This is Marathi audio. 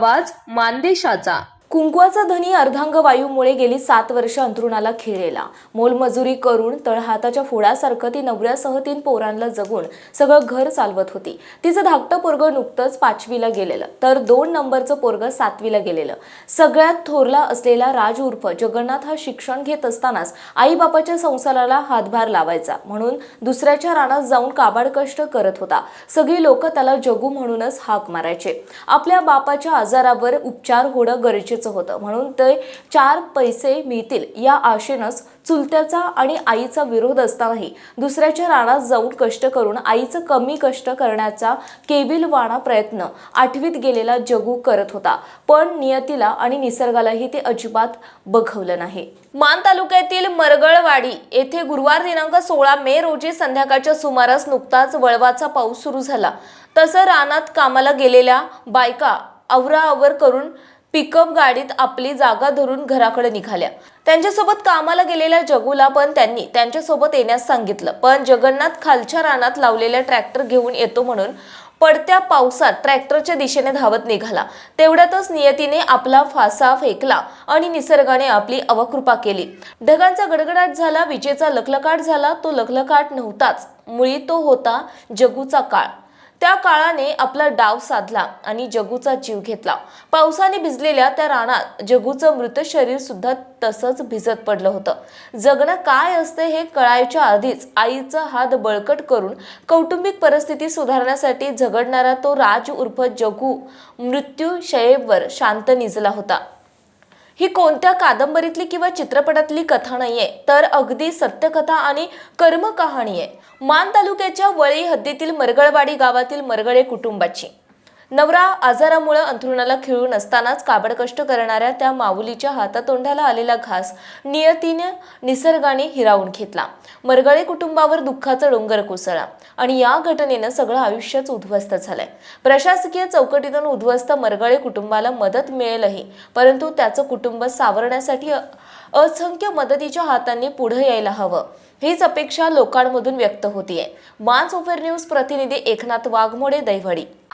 आवाज मानदेशाचा. कुंकवाचा धनी अर्धांग वायूमुळे गेली सात वर्ष अंथरुणाला खिळेला मोलमजुरी करून तळहाताच्या फोडासारखं ती नवऱ्यासह तीन पोरांना जगून सगळं घर चालवत होती. तिचं धाकटं पोरग नुकतंच पाचवीला गेलेलं. तर दोन नंबरचं पोरग सातवीला गेलेलं. सगळ्यात थोरला असलेला राज उर्फ जगन्नाथ हा शिक्षण घेत असतानाच आईबापाच्या संसाराला हातभार लावायचा. म्हणून दुसऱ्याच्या रानात जाऊन काबाड कष्ट करत होता. सगळी लोक त्याला जगू म्हणूनच हाक मारायचे. आपल्या बापाच्या आजारावर उपचार होणं गरजेचं होतं. म्हणून ते चार पैसे मिळतील. या आशेनंच चुलत्याचा आणि आईचा विरोध असतानाही दुसऱ्याच्या रानात जाऊन कष्ट करून आईचं कमी कष्ट करण्याचा केविलवाणा प्रयत्न आठवीत गेलेला जगू करत होता. पण नियतीला आणि निसर्गालाही ते अजिबात बघवलं नाही. मान तालुक्यातील मरगळवाडी येथे गुरुवार दिनांक सोळा मे रोजी संध्याकाळच्या सुमारास नुकताच वळवाचा पाऊस सुरू झाला. तसं रानात कामाला गेलेल्या बायका अवराअवर करून पिकअप गाडीत आपली जागा धरून घराकडे निघाल्या. त्यांच्यासोबत कामाला गेलेल्या जगूला पण त्यांनी त्यांच्यासोबत येण्यास सांगितलं. पण जगन्नाथ खालच्या रानात लावलेला ट्रॅक्टर घेऊन येतो म्हणून पडत्या पावसात ट्रॅक्टरच्या दिशेने धावत निघाला. तेवढ्यातच नियतीने आपला फासा फेकला आणि निसर्गाने आपली अवकृपा केली. ढगांचा गडगडाट झाला विजेचा लखलकाट झाला तो लखलकाट नव्हताच. मुळी तो होता जगूचा काळ. त्या काळाने आपला डाव साधला आणि जगूचा जीव घेतला. पावसाने भिजलेल्या त्या रानात जगूचं मृत शरीर सुद्धा तसंच भिजत पडलं होतं. जगणं काय असते हे कळायच्या आधीच आईचा हात बळकट करून कौटुंबिक परिस्थिती सुधारण्यासाठी झगडणारा तो राज उर्फ जगू मृत्यू शयेवर शांत निजला होता. ही कोणत्या कादंबरीतली किंवा चित्रपटातली कथा नाहीये तर अगदी सत्यकथा आणि कर्मकहाणी आहे. मान तालुक्याच्या वळी हद्दीतील मरगळवाडी गावातील मरगळे कुटुंबाची. नवरा आजारामुळे अंथरुणाला खिळून असतानाच काबड कष्ट करणाऱ्या त्या माऊलीच्या हातातोंडाला आलेला घास नियतीने निसर्गाने हिरावून घेतला. मरगळे कुटुंबावर दुःखाचा डोंगर कोसळला आणि या घटनेनं सगळं आयुष्यच उद्ध्वस्त झालंय. प्रशासकीय चौकटीतून उद्ध्वस्त मरगळे कुटुंबाला मदत मिळेलही परंतु त्याचं कुटुंब सावरण्यासाठी असंख्य मदतीच्या हातांनी पुढे यायला हवं. हीच अपेक्षा लोकांमधून व्यक्त होतीये. मान्स ओफर न्यूज प्रतिनिधी एकनाथ वाघमोडे दैवडी